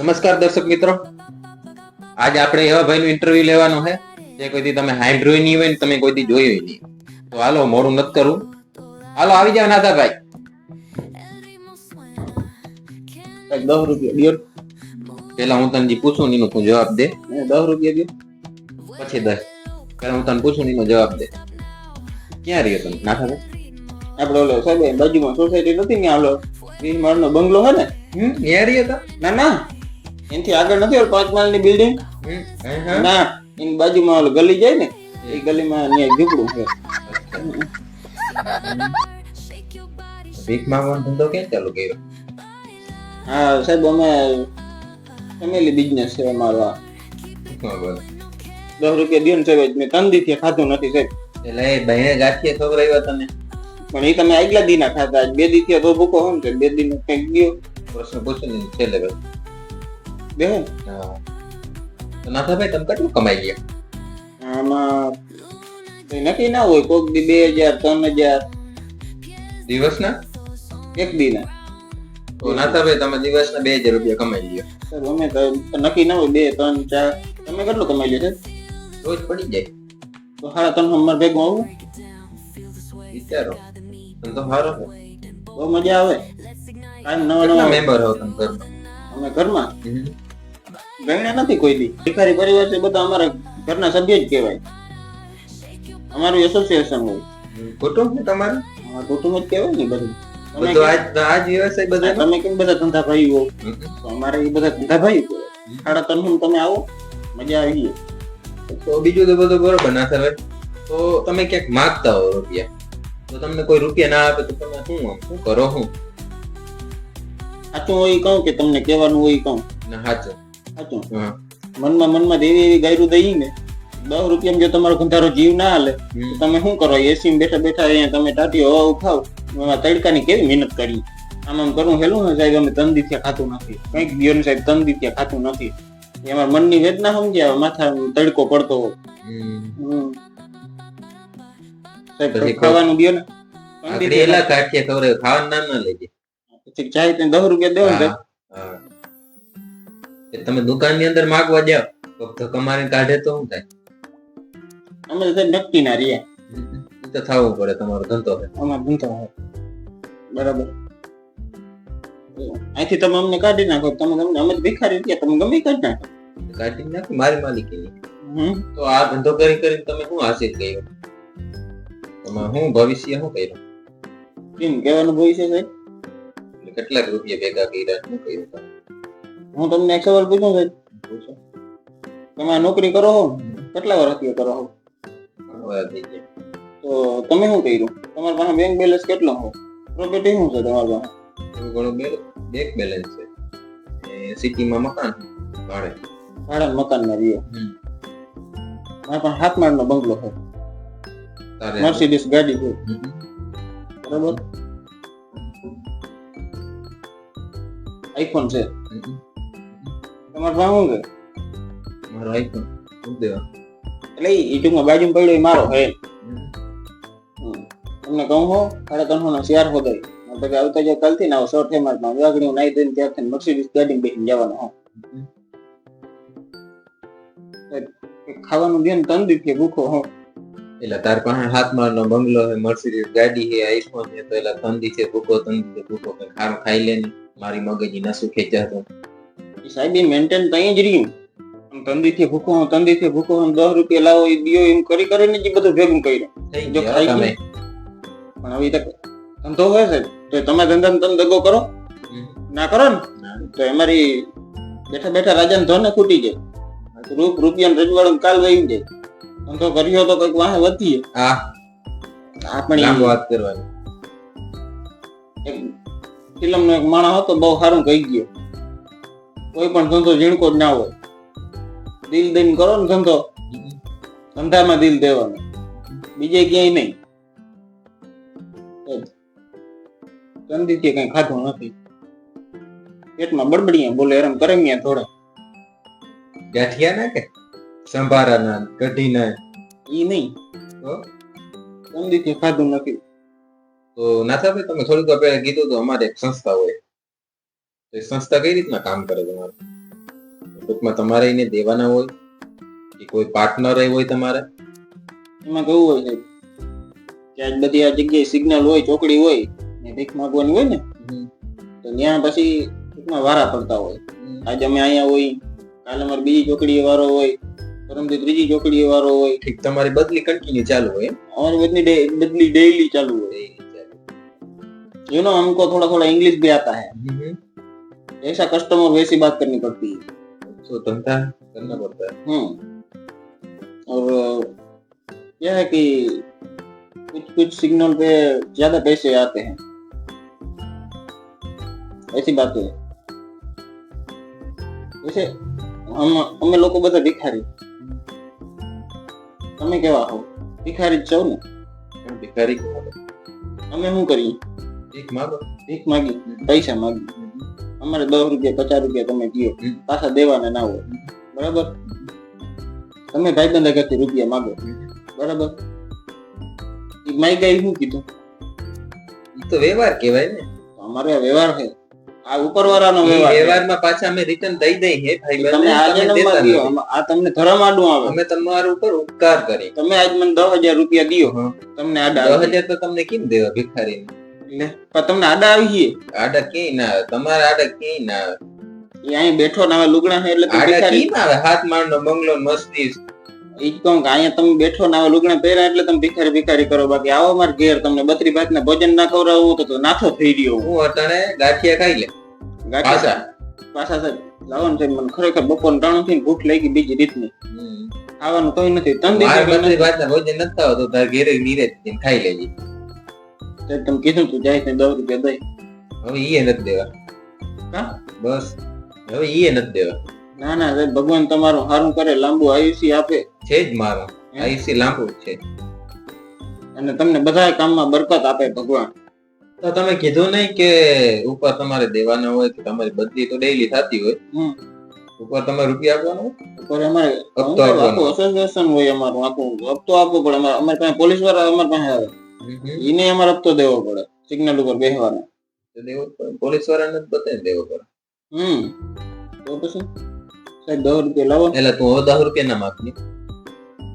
નમસ્કાર દર્શક મિત્રો. આજ આપણે એવા ભાઈનું ઇન્ટરવ્યુ લેવાનું છે જે કોઈથી તમે સાંભળ્યું નહીં હોય ને તમે કોઈથી જોયું નહીં. તો હાલો મોડું નથી કરું. હાલો આવી જાવ નાથાભાઈ. ભાઈ દસ રૂપિયા દિયો. પેલા હું તને પૂછું નીનો તું જવાબ દે. ને દસ રૂપિયા દિયો. પછી દસ. પેલા હું તને પૂછું નીનો જવાબ દે. ક્યાં રહ્યો તમે નાથાભાઈ? આપણે ઓલો સાહેબ બાજુમાં સોસાયટી નથી ને ઓલો વીસ માળનો બંગલો હે ને? હમ ક્યાં રહ્યો તો? ના ના. એનાથી આગળ નથી ઓલ પાંચ માળની બિલ્ડિંગ હમ. ના એની બાજુમાં ઓલો ગલી જાય ને એ ગલીમાં ત્યાં ઝૂંપડું છે. ભીખ માંગવાનો ધંધો ક્યાં ચાલુ કર્યો? હા સાહેબ અમે ફેમિલી બિઝનેસ છે અમારો આ. દસ રૂપિયા દિયો ને સાહેબ મેં ત્રણ દીથી ખાધું નથી સાહેબ. એટલે એ ભાઈને ગાંઠિયા આવ્યા તને પણ એ તમે આગલા દિના ખાતા બે દીથી તો ભૂખો હમ છે બે દિન કંઈક ગયો. પ્રશ્ન પૂછો ને છેલ્લે ભાઈ બે હા. તો નાથાભાઈ તમે કેટલું કમાઈ ગયા આમાં નક્કી ના હોય કોક દી બે હજાર ત્રણ હજાર દિવસના એક દી ના તો નાથાભાઈ તમે દિવસના બે હજાર રૂપિયા કમાઈ લ્યો સર અમે તો નક્કી ના હોય બે ત્રણ ચાર તમે કેટલું કમાઈ લ્યો છે રોજ પડી જાય તો સાડા ત્રણ અમારે ભેગું આવું વિચારો તમે તો સારો બહુ મજા આવે કાંઈ નવા નવા મેમ્બર હો તમે ઘરમાં અમે ઘરમાં. ગણ્યા નથી કોઈની ભિખારી પરિવાર છે બધા અમારા ઘરના સભ્ય જ કહેવાય. અમારું એસોસિએશન હોય. કુટુંબ તમારું? કુટુંબ જ કહેવાય ને બધું. તમે આજ આજ વ્યવસાય બધા તમે કેમ બધા ધંધા ભાઈ હો અમારે એ બધા ધંધા ભાઈ સાડા ત્રણ તમે આવો મજા આવી તો બીજું તો બધું બરોબર નાથાભાઈ તો તમે ક્યાંક માગતા હો રૂપિયા. તો તમને કોઈ રૂપિયા ના આપે તો તમે શું શું કરો શું? સાચું હોય એ કહું કે તમને કહેવાનું હોય ઈ કહું? ના સાચું. સાચું? હા. મનમાં મનમાં એવી એવી ગાયરું દઈ ને દસ રૂપિયામાં જો તમારો ધંધારો જીવ ના હાલે તો તમે શું કરો? એસી બેઠા બેઠા અહીંયા તમે ટાટી હવા ઉઠાવ. એમાં તડકાની કેવી મહેનત કરી? આમ આમ કરું હેલું ને સાહેબ અમે તન દીથિયા ખાતું નથી. કંઈક દિયો ને સાહેબ તન દીથિયા ખાતું નથી. એ અમારા મનની વેદના સમજ્યા માથા તડકો પડતો. સાહેબ ખાવાનું દિયો ને. ખાવાનું નામ ના લેજે. પછી જાય તો દસ રૂપિયા દેવો ને. એ તમે દુકાનની અંદર માગવા જાવ તો ધક્કો કાઢે તો શું થાય? અમે તો નક્કી ના રહ્યા. એ તો થવું પડે તમારો ધંધો છે. અમારો ધંધો હોય બરાબર. અહીંથી તમે અમને કાઢી નાખો. તમે તમને અમે ભિખારી રહ્યા તમે ગમે કાઢી નાખો. કાઢી નાખી મારી માલિકી તો આ ધંધો કરી કરીને તમે શું હાસિલ કર્યું? તમે શું ભવિષ્ય શું કર્યું? કેમ કહેવાનું ભવિષ્ય સાહેબ કેટલાક રૂપિયા ભેગા કર્યા શું તમે? હું તમને એક સવાલ પૂછું સાહેબ પૂછો. તમે નોકરી કરો છો કેટલા વર્ષથી કરો ગયા. તો તમે શું કર્યું? તમારા પાસે બેંક બેલેન્સ કેટલો હો? પ્રોપર્ટી શું છે તમારા પાસે? ઘણું બેંક બેલેન્સ છે. એ સિટીમાં મકાન ભાડે. ભાડા મકાનમાં રહીએ. મારા પાસે હાથ માળનો બંગલો છે. મર્સિડીસ ગાડી છે. બરાબર? આઈફોન છે. તમારે શું છે? મારો આઈફોન શું દેવા. એટલે એ ટૂંકમાં બાજુમાં પડ્યો એ મારો. હમ. તમને કહું હો સાડા ત્રણસો નો શેર હોદાય પછી આવતા જો કાલથી ને સો ઠેમાટમાં વાગણી નાઈ ધોઈને ત્યારથી મર્સિડીસ ગાડી બેસીને જવાનો હો. ખાવાનું દેન તન દીથી ભૂખો હો. એટલે તાર પાસે હાથમાં નો બંગલો હે મર્સિડીઝ ગાડી છે આઈફોન છે તો એટલે તંદી છે ભૂખો તંદી છે ભૂકો કે ખારું ખાઈ લે ને. મારી મગજી નસું ખેંચાતો સાહેબ એ મેન્ટેન તઈ જ રહ્યું. તંદીથી ભૂખો હું તંદીથી ભૂખો હું દસ રૂપિયા લાવો એ દિયો એમ કરી કરીને જ બધું ભેગું કર્યું. જો ખાઈ તમે. પણ હવે ઈ ધંધો હોય છે તો તમે ધંધા તમે દગો કરો. ના કરો ને. તો અમારી બેઠા બેઠા રાજાને ધોને ખૂટી જાય. રૂપ રૂપિયા રજવાડું કાલ વહી જાય. ધંધો કર્યો તો કંઈક વાહે હા. આ આપણી વાત કરવાની. એક ફિલ્મ નો એક માણસ હતો બહુ સારું કહી ગયો. કોઈ પણ ધંધો ઝીણકો જ ના હોય. દિલ દઈને કરો ને ધંધો. ધંધામાં દિલ દેવાનું. બીજે ક્યાંય નહીં. ચંદીથી કઈ ખાધું નથી. પેટમાં બડબડિયા બોલે એરમ કરમિયા થોડા. ગાંઠિયા ના કે? સંભારા ના કઢી ના ઈ નહીં. ચંદીથી ખાધું નથી. તો નાથાભાઈ તમે થોડીક વાર પહેલા કીધું તો અમારે એક સંસ્થા હોય. એ સંસ્થા કઈ રીતના કામ કરે તમારે? ટૂંકમાં તમારે એને દેવાના હોય કે કોઈ પાર્ટનર હોય તમારે? એમાં કેવું હોય સાહેબ કે આજ બધી આ જગ્યાએ સિગ્નલ હોય ચોકડી હોય ને ભીખ માગવાની હોય ને તો ત્યાં પછી ટૂંકમાં વારા પડતા હોય. આજે અમે અહીંયા હોય કાલે અમારે બીજી ચોકડીએ વારો હોય પરમથી ત્રીજી ચોકડીએ વારો હોય. ઠીક તમારી બદલી કન્ટિન્યુ ચાલુ હોય અમારી બદલી બદલી ડેઈલી ચાલુ હોય. यू नो हमको थोड़ा थोड़ा इंग्लिश भी आता है हम्म, ऐसा कस्टमर वैसी बात करनी पड़ती है तो धंधा करना पड़ता है हम्म और क्या है कि कुछ कुछ सिग्नल पे ज्यादा पैसे आते हैं ऐसी बात है वैसे हम અમે લોકો બધા ભિખારી તમે કેવા હો ભિખારી જ છો ને એમ ભિખારી અમે શું કરીએ એક માગો. ભીખ માગી. પૈસા માગી. અમારે દસ રૂપિયા પચાસ રૂપિયા તમે કયો પાછા દેવાના ના હોય. બરાબર? તમે ભાઈબંધ કરતી રૂપિયા માગો. બરાબર? એ માઈ શું કીધું? તો વ્યવહાર કહેવાય ને. અમારે આ વ્યવહાર છે. આ ઉપરવાળાનો વ્યવહાર વ્યવહારમાં પાછા અમે રિટર્ન દઈ દઈ હે ભાઈ તમે આ જન્મમાં. આમાં- આ તમને ધરમ આડું આવે. અમે તમારા ઉપર ઉપકાર કરી તમે આજ મને દસ હજાર રૂપિયા દિયો. તમને આવી હજાર તો તમને કેમ દેવા ભિખારી લે. પણ તમને આડા આવી ગયે આડા કે ના તમારે આડા કે ના અહીં બેઠો ને હવે લુગડા એટલે આડા ભિખારી ના આવે? હાથ મારનો બંગલો મસ્તી ઈ કે અહીંયા તમે બેઠો ને લુગડા પહેર્યા એટલે તમે ભિખારી ભિખારી કરો. બાકી આવો માર ઘેર તમને બત્રી ભાત ને ભોજન ના ખવડાવું તો તો નાથો થઈ રહ્યો હું. અટાણે ગાંઠિયા ખાઈ લે. ગાંઠિયા પાછા સાહેબ લાવો ને મને ખરેખર બપોર ટાણું થી ભૂખ લાગી બીજી રીતની. ખાવાનું કઈ નથી. ત્રણ દિવસ ભોજન નથી થવા તો તાર ઘેરે નીરે ખાઈ લેજે. તમે કીધું તું જાય ને દસ રૂપિયા દઈ હવે ઈએ નથી દેવા હા? બસ હવે ઈએ નથી દેવા ના ના સાહેબ ભગવાન તમારું સારું કરે લાંબુ આયુષ્ય આપે છે જ મારો આઈસી લાંબુ છે અને તમને બધા કામમાં બરકત આપે ભગવાન તો તમે કીધું નહીં કે ઉપર તમારે દેવાના હોય કે તમારી બદલી તો ડેઈલી થતી હોય. ઉપર તમારે રૂપિયા આપવાનો હોય? ઉપર અમારે હપ્તો આપવાનો. એસોસિએશન હોય અમારું આખું હપ્તો આપવો પડે અમારે અમારી પાસે પોલીસવાળા અમારી પાસે આવે. એને અમારે હપ્તો દેવો પડે સિગ્નલ ઉપર બેસવાનો દેવો પડે. પોલીસ વાળાને જ બતાવીને દેવો પડે. હમ. તો પછી? સાહેબ દસ રૂપિયા લાવો. એટલે તું હવે દસ રૂપિયા ના માગની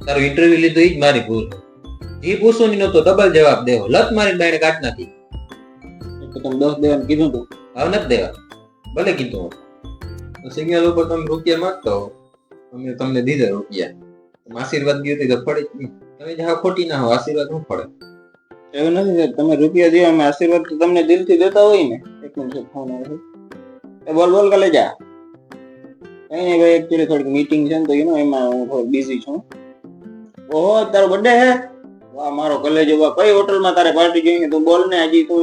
તારું ઇન્ટરવ્યુ લીધું એ જ મારી ભૂલ. એ પૂછો નહીં નતો ડબલ જવાબ દેવો. લત મારી બાઈને કાટ નાખી. તમે દસ દેવાનું કીધું તું હવે નથી દેવા. ભલે કીધું. સિગ્નલ ઉપર તમે રૂપિયા માગતા હો. અમે તમને દીધા રૂપિયા. આશીર્વાદ દીધો તો ફળે તમે જ ખોટી ના હો આશીર્વાદ હું ફળે? એવું નથી સાહેબ, તમે રૂપિયા દો અમે આશીર્વાદ તો તમને દિલથી દેતા હોય ને. એક મિનિટ ફોન આવે એ બોલ બોલ કાલે જા. કઈ નહીં ભાઈ એકચ્યુઅલી થોડીક મીટિંગ છે ને તો યુ એમાં હું થોડો બિઝી છું. ઓહો, તારો બર્થડે હે? વાહ, મારો કલેજો વાહ, કઈ હોટલમાં તારે પાર્ટી જોઈએ તું બોલ ને, હજી તું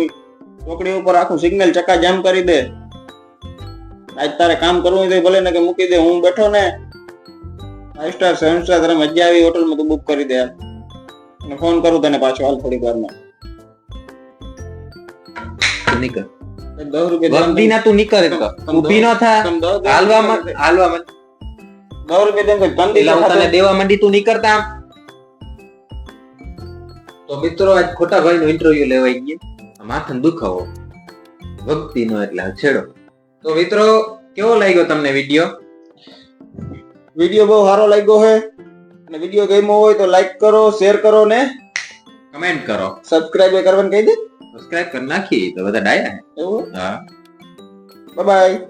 ચોકડી ઉપર આખું સિગ્નલ ચક્કા જામ કરી દે. આજ તારે કામ કરવું હોય ભલે ને કે મૂકી દે. હું બેઠો ને. ફાઈવ સ્ટાર સેવન સ્ટાર તારે મજા આવી હોટલમાં તું બુક કરી દે. અને ફોન કરું તને પાછો હાલ થોડીક વારમાં. તું નીકળ. દસ રૂપિયા વગદી ના તું નીકળ એક તો. ઊભી ન થા. તમે દસ દસ હાલવામાં હાલવામાં દસ રૂપિયા દેમ તો હું તને દેવા માંડી તું નીકળતા તો મિત્રો આજ ખોટા ભાઈ નો ઇન્ટરવ્યુ લેવાઈ ગયો. માથાને દુખાવો. ભક્તિ નો એટલે છેડો તો મિત્રો કેવો લાગ્યો તમને વીડિયો? વીડિયો બહુ સારો લાગ્યો છે અને વીડિયો ગમ્યો હોય તો લાઈક કરો શેર કરો ને કમેન્ટ કરો. સબસ્ક્રાઇબ કરવાનું કહી દે. સબસ્ક્રાઇબ કરી નાખી તો બધા ડાયા એવું? હા. Bye bye